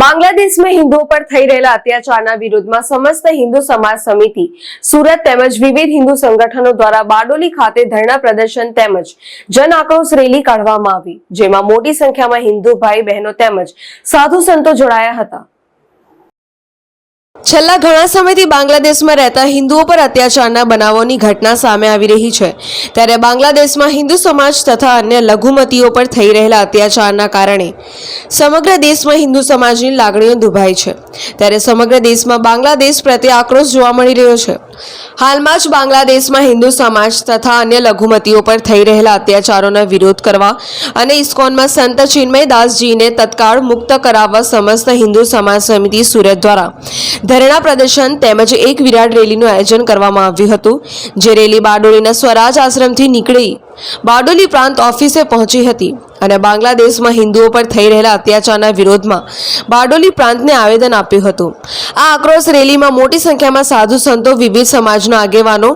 બાંગ્લાદેશમાં હિન્દુઓ પર થઈ રહેલા અત્યાચારના વિરોધમાં સમસ્ત હિન્દુ સમાજ સમિતિ, સુરત તેમજ વિવિધ હિન્દુ સંગઠનો દ્વારા બારડોલી ખાતે ધરણા પ્રદર્શન તેમજ જન આક્રોશ રેલી કાઢવામાં આવી, જેમાં મોટી સંખ્યામાં હિન્દુ ભાઈ બહેનો તેમજ સાધુ સંતો જોડાયા હતા. છેલ્લા ઘણા સમયથી બાંગ્લાદેશમાં રહેતા હિન્દુઓ પર અત્યાચારના બનાવોની ઘટના સામે આવી રહી છે. ત્યારે બાંગ્લાદેશમાં હિન્દુ સમાજ તથા અન્ય લઘુમતીઓ પર થઈ રહેલા અત્યાચારના કારણે સમગ્ર દેશમાં હિન્દુ સમાજની લાગણીઓ દુભાઈ છે. ત્યારે સમગ્ર દેશમાં બાંગ્લાદેશ પ્રત્યે આક્રોશ જોવા મળી રહ્યો છે. હાલમાં જ બાંગ્લાદેશમાં હિન્દુ સમાજ તથા અન્ય લઘુમતીઓ પર થઈ રહેલા અત્યાચારોનો વિરોધ કરવા અને ઇસ્કોનમાં સંત ચિન્મય દાસજીને તત્કાળ મુક્ત કરાવવા સમસ્ત હિન્દુ સમાજ સમિતિ સુરત દ્વારા ધરણા પ્રદર્શન તેમજ એક વિરાટ રેલીનું આયોજન કરવામાં આવ્યું હતું જે રેલી બારડોલીના સ્વરાજ આશ્રમથી નીકળી બારડોલી પ્રાંત ઓફિસે પહોંચી હતી અને બાંગ્લાદેશમાં હિન્દુઓ પર થઈ રહેલા અત્યાચારના વિરોધમાં બારડોલી પ્રાંતને આવેદન આપ્યું હતું આ આક્રોશ રેલીમાં મોટી સંખ્યામાં સાધુ સંતો વિવિધ સમાજના આગેવાનો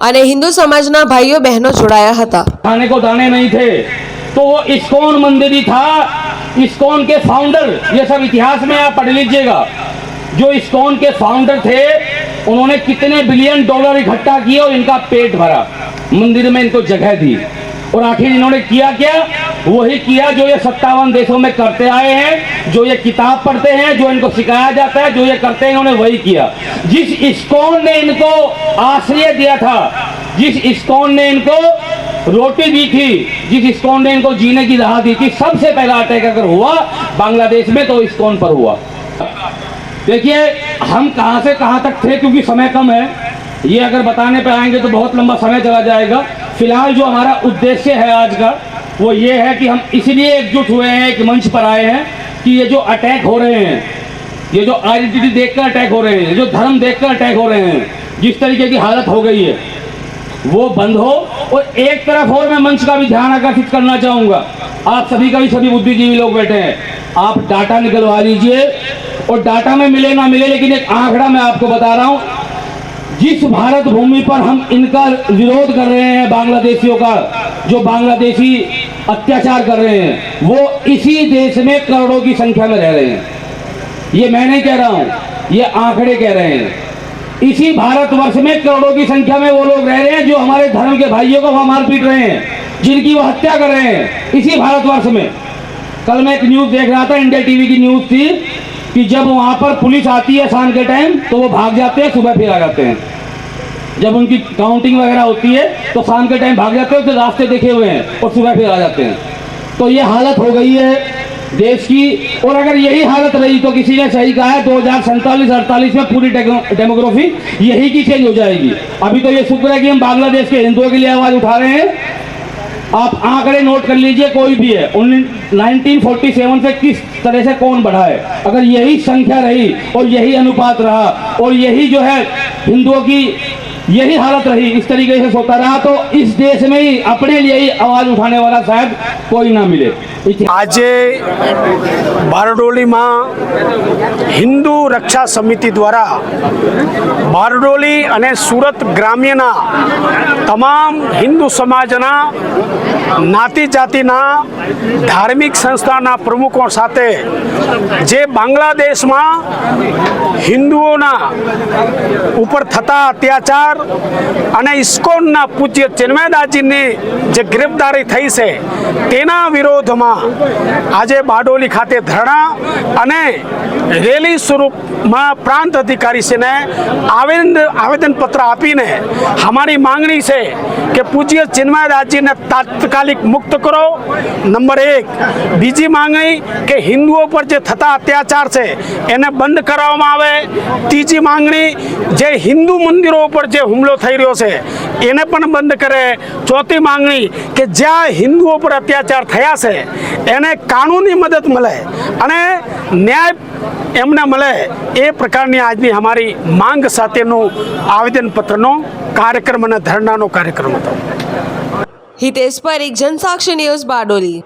અને હિન્દુ સમાજના ભાઈઓ બહેનો જોડાયા હતા खाने को दाने नहीं थे तो वो इस्कॉन मंदिर ही था इस्कॉन के फाउंडर ये सब इतिहास में आप पढ़ लीजिएगा जो इस्कॉन के फाउंडर थे, उन्होंने कितने बिलियन डॉलर इकट्ठा किए और इनका पेट भरा। मंदिर में इनको जगह दी। और आखिर इन्होंने किया क्या? वही किया जो ये सत्तावन देशों में करते आए हैं, जो ये किताब पढ़ते हैं, जो इनको सिखाया जाता है, जो ये करते हैं, इन्होंने वही किया। जिस इस्कॉन ने इनको आश्रय दिया था, जिस इस्कॉन ने इनको रोटी दी थी, जिस इस्कॉन ने इनको जीने की राह दी थी, सबसे पहला अटैक अगर हुआ, बांग्लादेश में तो इस्कॉन पर हुआ? देखिए, हम कहाँ से कहाँ तक थे क्योंकि समय कम है। ये अगर बताने पर आएँगे तो बहुत लंबा समय चला जाएगा। फ़िलहाल जो हमारा उद्देश्य है आज का, वो ये है कि हम इसलिए एकजुट हुए हैं, एक मंच पर आए हैं कि ये जो अटैक हो रहे हैं, ये जो आइडेंटिटी देखकर अटैक हो रहे हैं जो धर्म देखकर अटैक हो रहे हैं, जिस तरीके की हालत हो गई है, वो बंद हो। और एक तरफ़ और मैं मंच का भी ध्यान आकर्षित करना चाहूँगा। आप सभी का भी सभी बुद्धिजीवी लोग बैठे हैं। आप डाटा निकलवा लीजिए। और डाटा में मिले ना मिले, लेकिन एक आंकड़ा मैं आपको बता रहा हूँ, जिस भारत भूमि पर हम इनका विरोध कर रहे हैं, बांग्लादेशियों का, जो बांग्लादेशी अत्याचार कर रहे हैं, वो इसी देश में करोड़ों की संख्या में रह रहे हैं। ये मैं नहीं कह रहा हूँ, ये आंकड़े कह रहे हैं। इसी भारतवर्ष में करोड़ों की संख्या में वो लोग रह रहे हैं, जो हमारे धर्म के भाइयों को वहाँ मार पीट रहे हैं, जिनकी वो हत्या कर रहे हैं, इसी भारतवर्ष में। कल मैं एक न्यूज़ देख रहा था, इंडिया टीवी की न्यूज़ थी कि जब वहाँ पर पुलिस आती है शाम के टाइम तो वो भाग जाते हैं, सुबह फिर आ जाते हैं। जब उनकी काउंटिंग वगैरह होती है तो शाम के टाइम भाग जाते हैं उसके रास्ते देखे हुए हैं और सुबह फिर आ जाते हैं। तो ये हालत हो गई है देश की, और अगर यही हालत रही तो किसी ने सही कहा है, दो हज़ार सैंतालीस अड़तालीस में पूरी डेमोग्राफी यही की चेंज हो जाएगी। अभी तो ये शुक्र है कि हम बांग्लादेश के हिंदुओं के लिए आवाज़ उठा रहे हैं आप आंकड़े नोट कर लीजिए, कोई भी है। नाइनटीन फोर्टी सेवन से किस तरह से कौन बढ़ा है? अगर यही संख्या रही और यही अनुपात रहा और यही जो है हिंदुओं की यही हालत रही इस तरीके से सोता रहा तो इस देश में ही अपने लिए ही आवाज उठाने वाला शायद कोई ना मिले इति- આજે બારડોલીમાં હિન્દુ રક્ષા સમિતિ દ્વારા બારડોલી અને સુરત ગ્રામ્યના તમામ હિન્દુ સમાજના નાતી જાતિના ધાર્મિક સંસ્થાના પ્રમુખો સાથે જે બાંગ્લાદેશમાં હિન્દુઓના ઉપર થતા અત્યાચાર અને ઇસ્કોનના પૂજ્ય ચિન્મયદાસજીની જે ગિરફદારી થઈ છે, તેના વિરોધમાં આજે બારડોલી ખાતે ધરણા અને રેલી સ્વરૂપમાં પ્રાંત અધિકારીશ્રીને આવેદન, આવેદનપત્ર આપીને અમારી માંગણી છે કે પૂજ્ય ચિન્મયદાસજીને તાત્કાલિક મુક્ત કરો. નંબર એક, બીજી માંગણી કે હિન્દુઓ પર જે થતા અત્યાચાર છે, એને બંધ કરાવવામાં આવે. ત્રીજી માંગણી, જે હિન્દુ મંદિરો ઉપર જે હુમલો થઈ રહ્યો છે. એને પણ બંધ કરે. ચોથી માંગણી કે જ્યાં હિન્દુઓ પર અત્યાચાર થયા છે, એને કાનૂની મદદ મળે અને ન્યાય એમને મળે એ પ્રકારની આજની અમારી માંગ સાથેનું આવેદનપત્રનો કાર્યક્રમ અને ધરણાનો કાર્યક્રમ હતો. હિતેશ પરીખ જનસાક્ષી ન્યૂઝ બારડોલી.